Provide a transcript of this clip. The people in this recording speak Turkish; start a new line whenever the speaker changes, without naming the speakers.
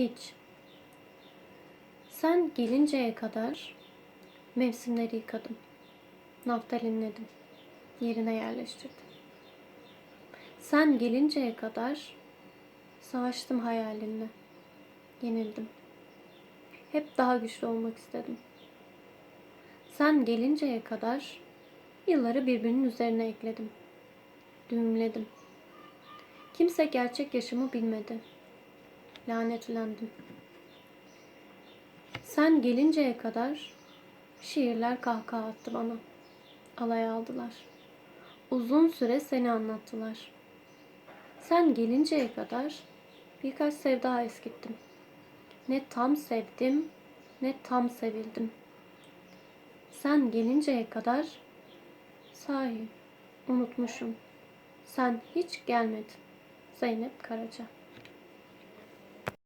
Hiç. Sen gelinceye kadar mevsimleri yıkadım. Naftalinledim. Yerine yerleştirdim. Sen gelinceye kadar savaştım hayalinle. Yenildim. Hep daha güçlü olmak istedim. Sen gelinceye kadar yılları birbirinin üzerine ekledim. Düğümledim. Kimse gerçek yaşamı bilmedi. Lanetlendim. Sen gelinceye kadar şiirler kahkaha attı bana. Alay aldılar. Uzun süre seni anlattılar. Sen gelinceye kadar birkaç sevda eskittim. Ne tam sevdim ne tam sevildim. Sen gelinceye kadar sahi unutmuşum. Sen hiç gelmedin. Zeynep Karaca